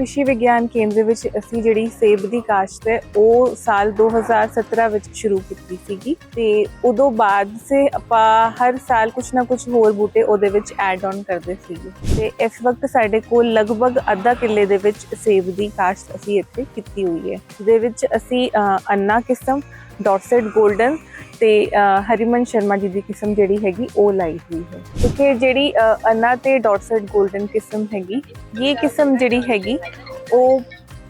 ਕ੍ਰਿਸ਼ੀ ਵਿਗਿਆਨ ਕੇਂਦਰ ਵਿੱਚ ਅਸੀਂ ਜਿਹੜੀ ਸੇਬ ਦੀ ਕਾਸ਼ਤ ਹੈ ਉਹ ਸਾਲ 2017 ਵਿੱਚ ਸ਼ੁਰੂ ਕੀਤੀ ਸੀਗੀ ਤੇ ਉਦੋਂ ਬਾਅਦ ਸੇ ਆਪਾਂ ਹਰ ਸਾਲ ਕੁਝ ਨਾ ਕੁਝ ਹੋਰ ਬੂਟੇ ਉਹਦੇ ਵਿੱਚ ਐਡ ਆਨ ਕਰਦੇ ਸੀਗੇ। ਤੇ ਇਸ ਵਕਤ ਸਾਡੇ ਕੋਲ ਲਗਭਗ ਅੱਧਾ ਕਿੱਲੇ ਦੇ ਵਿੱਚ ਸੇਬ ਦੀ ਕਾਸ਼ਤ ਅਸੀਂ ਇੱਥੇ ਕੀਤੀ ਹੋਈ ਹੈ। ਜਿਹਦੇ ਵਿੱਚ ਅਸੀਂ ਅ, ਅੰਨਾ ਕਿਸਮ ਡਾਟਸੈਟ 골ਡਨ ਤੇ ਹਰੀਮਨ ਸ਼ਰਮਾ ਜੀ ਦੀ ਕਿਸਮ ਜਿਹੜੀ ਹੈਗੀ ਉਹ ਲਾਈ ਹੋਈ ਹੈ। ਕਿਉਂਕਿ ਜਿਹੜੀ ਅੰਨਾ ਤੇ ਡਾਟਸੈਟ 골ਡਨ ਕਿਸਮ ਹੈਗੀ ਇਹ ਕਿਸਮ ਜਿਹੜੀ ਹੈਗੀ ਉਹ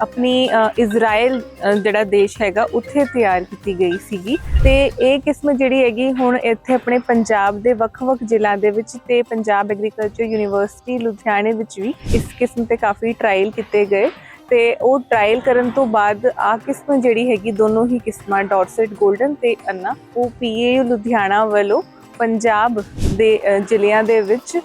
ਆਪਣੀ ਅ, ਇਜ਼ਰਾਈਲ ਜਿਹੜਾ ਦੇਸ਼ ਹੈਗਾ ਉੱਥੇ ਤਿਆਰ ਕੀਤੀ ਗਈ ਸੀਗੀ। ਤੇ ਇਹ ਕਿਸਮ ਜਿਹੜੀ ਹੈਗੀ ਹੁਣ ਇੱਥੇ ਆਪਣੇ ਪੰਜਾਬ ਦੇ ਵੱਖ-ਵੱਖ ਜ਼ਿਲ੍ਹਿਆਂ ਦੇ ਵਿੱਚ ਤੇ ਪੰਜਾਬ ਐਗਰੀਕਲਚਰ ਯੂਨੀਵਰਸਿਟੀ ਲੁਧਿਆਣੇ ਵਿੱਚ ਵੀ ਇਸ ਕਿਸਮ ਤੇ ਕਾਫੀ ਟ੍ਰਾਇਲ ਕੀਤੇ ਗਏ। ਤੇ ਉਹ ਟ੍ਰਾਇਲ ਕਰਨ ਤੋਂ ਬਾਅਦ ਆ ਕਿਸਮ ਜਿਹੜੀ ਹੈਗੀ ਦੋਨੋਂ ਹੀ ਕਿਸਮਾਂ ਡਾਟਸੈਟ 골ਡਨ ਤੇ ਅੰਨਾ ਉਹ ਪੀਏਯੂ ਲੁਧਿਆਣਾ ਵੱਲੋਂ ਪੰਜਾਬ ਦੇ ਜ਼ਿਲ੍ਹਿਆਂ ਦੇ ਵਿੱਚ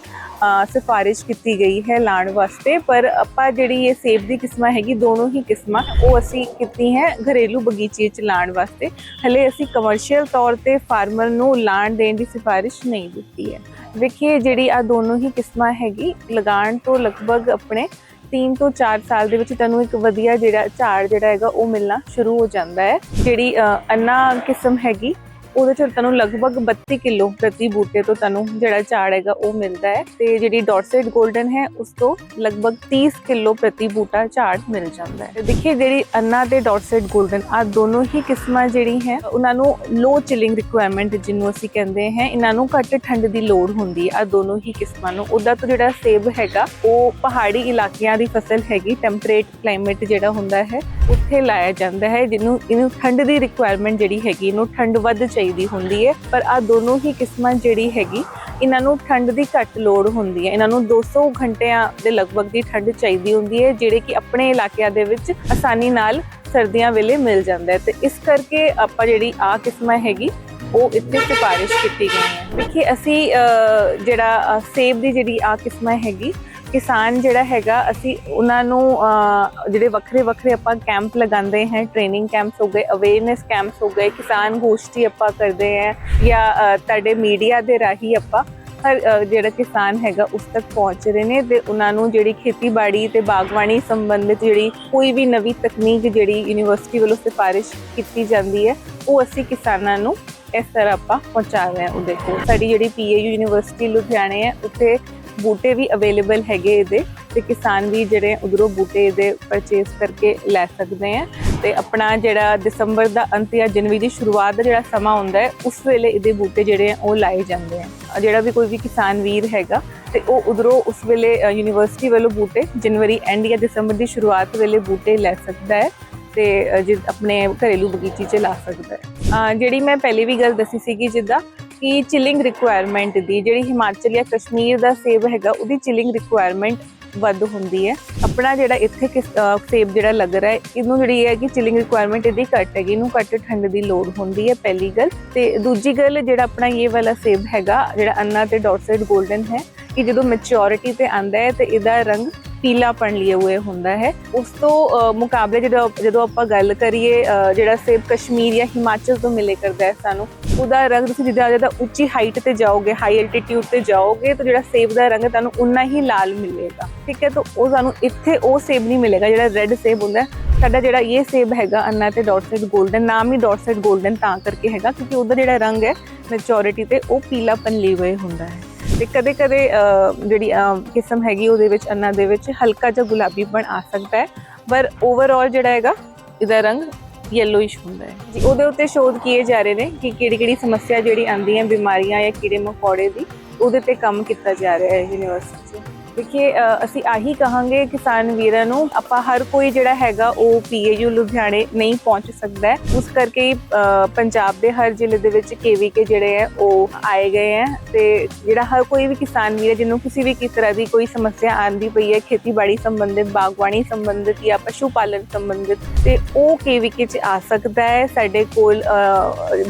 ਅ, ਸਿਫਾਰਿਸ਼ ਕੀਤੀ ਗਈ ਹੈ ਲਾਣ ਵਾਸਤੇ। ਪਰ ਆਪਾਂ ਜਿਹੜੀ ਇਹ ਸੇਬ ਦੀ ਕਿਸਮਾਂ ਹੈਗੀ ਦੋਨੋਂ ਹੀ ਕਿਸਮਾਂ ਉਹ ਅਸੀਂ ਕੀਤੀ ਹੈ ਘਰੇਲੂ ਬਗੀਚੇ 'ਚ ਲਾਣ ਵਾਸਤੇ। ਹਲੇ ਅਸੀਂ ਕਮਰਸ਼ੀਅਲ ਤੌਰ ਤੇ ਫਾਰਮਰ ਨੂੰ ਲਾਣ ਦੇਣ ਦੀ ਸਿਫਾਰਿਸ਼ ਨਹੀਂ ਦਿੱਤੀ ਹੈ। ਵੇਖੀਏ ਜਿਹੜੀ ਆ ਦੋਨੋਂ ਹੀ ਕਿਸਮਾਂ ਹੈਗੀ ਲਗਾਉਣ ਤੋਂ ਲਗਭਗ ਆਪਣੇ 3 ਤੋਂ 4 ਸਾਲ ਦੇ ਵਿੱਚ ਤੁਹਾਨੂੰ ਇੱਕ ਵਧੀਆ ਜਿਹੜਾ ਝਾੜ ਜਿਹੜਾ ਹੈਗਾ ਉਹ ਮਿਲਣਾ ਸ਼ੁਰੂ ਹੋ ਜਾਂਦਾ ਹੈ। ਜਿਹੜੀ ਅ, ਅੰਨਾ ਕਿਸਮ ਹੈਗੀ ਉਹਦੇ ਚ ਤੁਹਾਨੂੰ ਲਗਭਗ 32 ਕਿਲੋ ਪ੍ਰਤੀ ਬੂਟੇ ਤੋਂ ਤੁਹਾਨੂੰ ਜਿਹੜਾ ਝਾੜ ਹੈਗਾ ਉਹ ਮਿਲਦਾ ਹੈ ਤੇ ਜਿਹੜੀ ਡਾਟਸੈਟ 골ਡਨ ਹੈ, ਉਸ ਤੋਂ ਲਗਭਗ 30 ਕਿਲੋ ਪ੍ਰਤੀ ਬੂਟਾ ਝਾੜ ਮਿਲ ਜਾਂਦਾ ਹੈ। ਤੇ ਦੇਖੀਏ ਜਿਹੜੀ ਅੰਨਾ ਤੇ ਡਾਟਸੈਟ 골ਡਨ ਆ, ਦੋਨੋਂ ਹੀ ਕਿਸਮਾਂ ਜਿਹੜੀ ਹੈ, ਉਹਨਾਂ ਨੂੰ ਲੋ ਚਿਲਿੰਗ ਰਿਕੁਆਇਰਮੈਂਟ ਜਿਹਨੂੰ ਅਸੀਂ ਕਹਿੰਦੇ ਹਾਂ, ਇਹਨਾਂ ਨੂੰ ਘੱਟ ਠੰਡ ਦੀ ਲੋੜ ਹੁੰਦੀ ਹੈ, ਆ ਦੋਨੋਂ ਹੀ ਕਿਸਮਾਂ ਨੂੰ। ਉਹਦਾ ਤੋਂ ਜਿਹੜਾ ਸੇਬ ਹੈਗਾ, ਉਹ ਪਹਾੜੀ ਇਲਾਕਿਆਂ ਦੀ ਫਸਲ ਹੈਗੀ ਟੈਂਪਰੇਟ ਕਲਾਈਮੇਟ ਜਿਹੜਾ ਹੁੰਦਾ ਹੈ ਉੱਥੇ ਲਾਇਆ ਜਾਂਦਾ ਹੈ, ਜਿਹਨੂੰ, ਇਹਨੂੰ ਠੰਡ ਦੀ ਰਿਕੁਆਇਰਮੈਂਟ ਜਿਹੜੀ ਹੈਗੀ, ਇਹਨੂੰ ਠੰਡ ਵੱਧ ਚਾਹੀਦੀ ਹੁੰਦੀ ਹੈ। ਪਰ ਆ ਦੋਨੋਂ ਹੀ ਕਿਸਮਾਂ ਜਿਹੜੀ ਹੈਗੀ, ਇਹਨਾਂ ਨੂੰ ਠੰਡ ਦੀ ਘੱਟ ਲੋੜ ਹੁੰਦੀ ਹੈ। ਇਹਨਾਂ ਨੂੰ 200 ਘੰਟਿਆਂ ਦੇ ਲਗਭਗ ਦੀ ਠੰਡ ਚਾਹੀਦੀ ਹੁੰਦੀ ਹੈ, ਜਿਹੜੇ ਕਿ ਆਪਣੇ ਇਲਾਕਿਆਂ ਦੇ ਵਿੱਚ ਆਸਾਨੀ ਨਾਲ ਸਰਦੀਆਂ ਵੇਲੇ ਮਿਲ ਜਾਂਦਾ ਹੈ। ਤੇ ਇਸ ਕਰਕੇ ਆਪਾਂ ਜਿਹੜੀ ਆ ਕਿਸਮਾਂ ਹੈਗੀ, ਉਹ ਇੱਥੇ ਸਿਫਾਰਿਸ਼ ਕੀਤੀ ਗਈ ਹੈ। ਦੇਖੀ ਅਸੀਂ ਜਿਹੜਾ ਸੇਬ ਦੀ ਜਿਹੜੀ ਆ ਕਿਸਮਾਂ ਹੈਗੀ ਕਿਸਾਨ ਜਿਹੜਾ ਹੈਗਾ, ਅਸੀਂ ਉਹਨਾਂ ਨੂੰ ਜਿਹੜੇ ਵੱਖਰੇ ਵੱਖਰੇ ਆਪਾਂ ਕੈਂਪ ਲਗਾਉਂਦੇ ਹਾਂ ਟ੍ਰੇਨਿੰਗ ਕੈਂਪਸ ਹੋ ਗਏ ਅਵੇਅਰਨੈਸ ਕੈਂਪਸ ਹੋ ਗਏ, ਕਿਸਾਨ ਗੋਸ਼ਟੀ ਆਪਾਂ ਕਰਦੇ ਹਾਂ ਜਾਂ ਤੁਹਾਡੇ ਮੀਡੀਆ ਦੇ ਰਾਹੀਂ ਆਪਾਂ ਹਰ ਜਿਹੜਾ ਕਿਸਾਨ ਹੈਗਾ ਉਸ ਤੱਕ ਪਹੁੰਚ ਰਹੇ ਨੇ ਤੇ ਉਹਨਾਂ ਨੂੰ ਜਿਹੜੀ ਖੇਤੀਬਾੜੀ ਤੇ ਬਾਗਬਾਨੀ ਸੰਬੰਧਿਤ ਜਿਹੜੀ ਕੋਈ ਵੀ ਨਵੀਂ ਤਕਨੀਕ ਜਿਹੜੀ ਯੂਨੀਵਰਸਿਟੀ ਵੱਲੋਂ ਸਿਫਾਰਿਸ਼ ਕੀਤੀ ਜਾਂਦੀ ਹੈ, ਉਹ ਅਸੀਂ ਕਿਸਾਨਾਂ ਨੂੰ ਇਸ ਤਰ੍ਹਾਂ ਆਪਾਂ ਪਹੁੰਚਾ ਰਹੇ ਹਾਂ ਉਹਦੇ ਕੋਲ। ਸਾਡੀ ਜਿਹੜੀ ਪੀਏਯੂ ਯੂਨੀਵਰਸਿਟੀ ਲੁਧਿਆਣੇ ਹੈ, ਉੱਥੇ ਬੂਟੇ ਵੀ ਅਵੇਲੇਬਲ ਹੈਗੇ ਇਹਦੇ ਤੇ ਕਿਸਾਨ ਵੀ ਜਿਹੜੇ ਉਧਰੋਂ ਬੂਟੇ ਇਹਦੇ ਪਰਚੇਸ ਕਰਕੇ ਲੈ ਸਕਦੇ ਆ ਤੇ ਆਪਣਾ ਜਿਹੜਾ ਦਸੰਬਰ ਦਾ ਅੰਤ ਜਾਂ ਜਨਵਰੀ ਦੀ ਸ਼ੁਰੂਆਤ ਦਾ ਜਿਹੜਾ ਸਮਾਂ ਹੁੰਦਾ ਹੈ, ਉਸ ਵੇਲੇ ਇਹਦੇ ਬੂਟੇ ਜਿਹੜੇ ਆ, ਉਹ ਲਾਏ ਜਾਂਦੇ ਆ। ਜਿਹੜਾ ਵੀ ਕੋਈ ਵੀ ਕਿਸਾਨ ਵੀਰ ਹੈਗਾ ਤੇ ਉਹ ਉਧਰੋਂ ਉਸ ਵੇਲੇ ਯੂਨੀਵਰਸਿਟੀ ਵੱਲੋਂ ਬੂਟੇ ਜਨਵਰੀ ਐਂਡ ਜਾਂ ਦਸੰਬਰ ਦੀ ਸ਼ੁਰੂਆਤ ਵੇਲੇ ਬੂਟੇ ਲੈ ਸਕਦਾ ਹੈ ਤੇ ਜਿ, ਆਪਣੇ ਘਰੇਲੂ ਬਗੀਚੀ 'ਚ ਲਾ ਸਕਦਾ ਹੈ। ਜਿਹੜੀ ਮੈਂ ਪਹਿਲੀ ਵੀ ਗੱਲ ਦੱਸੀ ਸੀਗੀ ਜਿੱਦਾਂ ਕਿ ਚਿਲਿੰਗ ਰਿਕੁਆਇਰਮੈਂਟ ਦੀ ਜਿਹੜੀ ਹਿਮਾਚਲ ਜਾਂ ਕਸ਼ਮੀਰ ਦਾ ਸੇਬ ਹੈਗਾ, ਉਹਦੀ ਚਿਲਿੰਗ ਰਿਕੁਆਇਰਮੈਂਟ ਵੱਧ ਹੁੰਦੀ ਹੈ। ਆਪਣਾ ਜਿਹੜਾ ਇੱਥੇ ਕਿਸ- ਸੇਬ ਜਿਹੜਾ ਲੱਗ ਰਿਹਾ ਹੈ, ਇਹਨੂੰ ਜਿਹੜੀ ਇਹ ਹੈ ਕਿ ਚਿਲਿੰਗ ਰਿਕੁਆਇਰਮੈਂਟ ਇਹਦੀ ਘੱਟ ਹੈਗੀ, ਇਹਨੂੰ ਘੱਟ ਠੰਡ ਦੀ ਲੋੜ ਹੁੰਦੀ ਹੈ, ਪਹਿਲੀ ਗੱਲ। ਤੇ ਦੂਜੀ ਗੱਲ, ਜਿਹੜਾ ਆਪਣਾ ਇਹ ਵਾਲਾ ਸੇਬ ਹੈਗਾ, ਜਿਹੜਾ ਅੰਨਾ ਤੇ ਡਾਟਸੈਟ 골ਡਨ ਹੈ, ਕਿ ਜਦੋਂ ਮੈਚਿਓਰਿਟੀ ਤੇ ਆਂਦਾ ਹੈ ਤੇ ਇਹਦਾ ਰੰਗ ਪੀਲਾਪਣ ਲਿਏ ਹੋਏ ਹੁੰਦਾ ਹੈ। ਉਸ ਤੋਂ ਮੁਕਾਬਲੇ ਜਦੋਂ ਜਦੋਂ ਆਪਾਂ ਗੱਲ ਕਰੀਏ ਜਿਹੜਾ ਸੇਬ ਕਸ਼ਮੀਰ ਜਾਂ ਹਿਮਾਚਲ ਤੋਂ ਮਿਲੇ ਕਰਦਾ ਹੈ ਸਾਨੂੰ, ਉਹਦਾ ਰੰਗ ਤੁਸੀਂ ਜਿੱਦਾਂ ਜਿੱਦਾਂ ਉੱਚੀ ਹਾਈਟ ਤੇ ਜਾਓਗੇ ਹਾਈ ਐਲਟੀਟਿਊਡ ਤੇ ਜਾਓਗੇ, ਤਾਂ ਜਿਹੜਾ ਸੇਬ ਦਾ ਰੰਗ ਤੁਹਾਨੂੰ ਉਨਾ ਹੀ ਲਾਲ ਮਿਲੇਗਾ। ਠੀਕ ਹੈ, ਤਾਂ ਉਹ ਸਾਨੂੰ ਇੱਥੇ ਉਹ ਸੇਬ ਨਹੀਂ ਮਿਲੇਗਾ, ਜਿਹੜਾ ਰੈੱਡ ਸੇਬ ਹੁੰਦਾ ਸਾਡਾ ਜਿਹੜਾ ਇਹ ਸੇਬ ਹੈਗਾ ਅੰਨਾ ਤੇ ਡਾਟਸੈਟ 골ਡਨ ਨਾਮ ਹੀ ਡਾਟਸੈਟ 골ਡਨ ਤਾਂ ਕਰਕੇ ਹੈਗਾ, ਕਿਉਂਕਿ ਉਹਦਾ ਜਿਹੜਾ ਰੰਗ ਹੈ ਮੈਚੋਰਿਟੀ ਤੇ ਉਹ ਪੀਲਾਪਨ ਲਈ ਹੋਏ ਹੁੰਦਾ ਹੈ। ਤੇ ਕਦੇ ਕਦੇ ਜਿਹੜੀ ਕਿਸਮ ਹੈਗੀ ਉਹਦੇ ਵਿੱਚ, ਅੰਨਾ ਦੇ ਵਿੱਚ ਹਲਕਾ ਜਿਹਾ ਗੁਲਾਬੀ ਬਣ ਆ ਸਕਦਾ ਹੈ। ਪਰ ਓਵਰਆਲ ਜਿਹੜਾ ਹੈਗਾ, ਇਹਦਾ ਰੰਗ ਯੈਲੋਇਸ਼ ਹੁੰਦਾ ਹੈ। ਜੀ, ਉਹਦੇ ਉੱਤੇ ਸ਼ੋਧ ਕੀਏ ਜਾ ਰਹੇ ਨੇ ਕਿ ਕਿਹੜੀ ਕਿਹੜੀ ਸਮੱਸਿਆ ਜਿਹੜੀ ਆਉਂਦੀ ਹੈ ਬਿਮਾਰੀਆਂ ਜਾਂ ਕੀੜੇ ਮਕੌੜੇ ਦੀ, ਉਹਦੇ ਤੇ ਕੰਮ ਕੀਤਾ ਜਾ ਰਿਹਾ ਹੈ ਯੂਨੀਵਰਸਿਟੀ 'ਚ। ਦੇਖਿਏ ਅਸੀਂ ਆਹੀ ਕਹਾਂਗੇ ਕਿਸਾਨ ਵੀਰਾਂ ਨੂੰ ਆਪਾਂ ਹਰ ਕੋਈ ਜਿਹੜਾ ਹੈਗਾ ਉਹ ਪੀਏਯੂ ਲੁਧਿਆਣੇ ਨਹੀਂ ਪਹੁੰਚ ਸਕਦਾ ਹੈ। ਉਸ ਕਰਕੇ ਹੀ, ਪੰਜਾਬ ਦੇ ਹਰ ਜ਼ਿਲ੍ਹੇ ਦੇ ਵਿੱਚ ਕੇਵੀਕੇ ਜਿਹੜੇ ਹੈ ਉਹ ਆਏ ਗਏ ਹੈ। ਤੇ ਜਿਹੜਾ ਹਰ ਕੋਈ ਵੀ ਕਿਸਾਨ ਵੀਰ ਹੈ ਜਿਹਨੂੰ ਕਿਸੇ ਵੀ ਕਿਸ ਤਰ੍ਹਾਂ ਦੀ ਕੋਈ ਸਮੱਸਿਆ ਆਂਦੀ ਪਈ ਹੈ ਖੇਤੀਬਾੜੀ ਸੰਬੰਧਿਤ ਬਾਗਬਾਨੀ ਸੰਬੰਧਿਤ ਜਾਂ ਪਸ਼ੂ ਪਾਲਣ ਸੰਬੰਧਿਤ ਤੇ ਉਹ ਕੇਵੀਕੇ ਚ ਆ ਸਕਦਾ ਹੈ। ਸਾਡੇ ਕੋਲ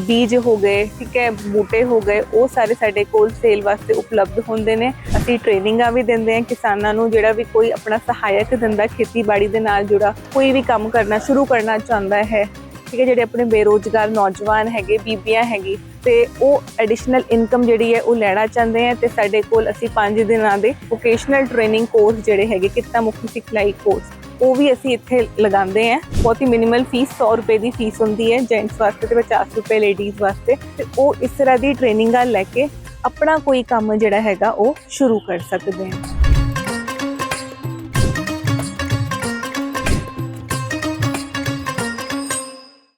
ਬੀਜ ਹੋ ਗਏ ਠੀਕ ਹੈ ਬੂਟੇ ਹੋ ਗਏ ਉਹ ਸਾਰੇ ਸਾਡੇ ਕੋਲ ਸੇਲ ਵਾਸਤੇ ਉਪਲਬਧ ਹੁੰਦੇ ਨੇ। ਅਸੀਂ ਟ੍ਰੇਨਿੰਗਾਂ ਵੀ ਦਿੰਦੇ ਹਾਂ ਕਿਸਾਨਾਂ ਨੂੰ ਜਿਹੜਾ ਵੀ ਕੋਈ ਆਪਣਾ ਸਹਾਇਕ ਦਿੰਦਾ ਖੇਤੀਬਾੜੀ ਦੇ ਨਾਲ ਜੁੜਾ, ਕੋਈ ਵੀ ਕੰਮ ਕਰਨਾ ਸ਼ੁਰੂ ਕਰਨਾ ਚਾਹੁੰਦਾ ਹੈ, ਠੀਕ ਹੈ, ਜਿਹੜੇ ਆਪਣੇ ਬੇਰੋਜ਼ਗਾਰ ਨੌਜਵਾਨ ਹੈਗੇ, ਬੀਬੀਆਂ ਹੈਗੀ, ਤੇ ਉਹ ਐਡੀਸ਼ਨਲ ਇਨਕਮ ਜਿਹੜੀ ਹੈ ਉਹ ਲੈਣਾ ਚਾਹੁੰਦੇ ਆ ਤੇ ਸਾਡੇ ਕੋਲ ਅਸੀਂ 5 ਦਿਨਾਂ ਦੇ ਵੋਕੇਸ਼ਨਲ ਟ੍ਰੇਨਿੰਗ ਕੋਰਸ ਜਿਹੜੇ ਹੈਗੇ, ਕਿੱਤਾ ਮੁਖੀ ਸਿਖਲਾਈ ਕੋਰਸ ਉਹ ਵੀ ਅਸੀਂ ਇੱਥੇ ਲਗਾਉਂਦੇ ਹਾਂ ਬਹੁਤ ਹੀ ਮਿਨੀਮਲ ਫੀਸ 100 ਰੁਪਏ ਦੀ ਫੀਸ ਹੁੰਦੀ ਹੈ ਜੈਂਟਸ ਵਾਸਤੇ ਤੇ 50 ਰੁਪਏ ਲੇਡੀਜ਼ ਵਾਸਤੇ ਤੇ ਉਹ ਇਸ ਤਰ੍ਹਾਂ ਦੀ ਟ੍ਰੇਨਿੰਗਾਂ ਲੈ ਕੇ ਆਪਣਾ ਕੋਈ ਕੰਮ ਜਿਹੜਾ ਹੈਗਾ ਉਹ ਸ਼ੁਰੂ ਕਰ ਸਕਦੇ ਹਨ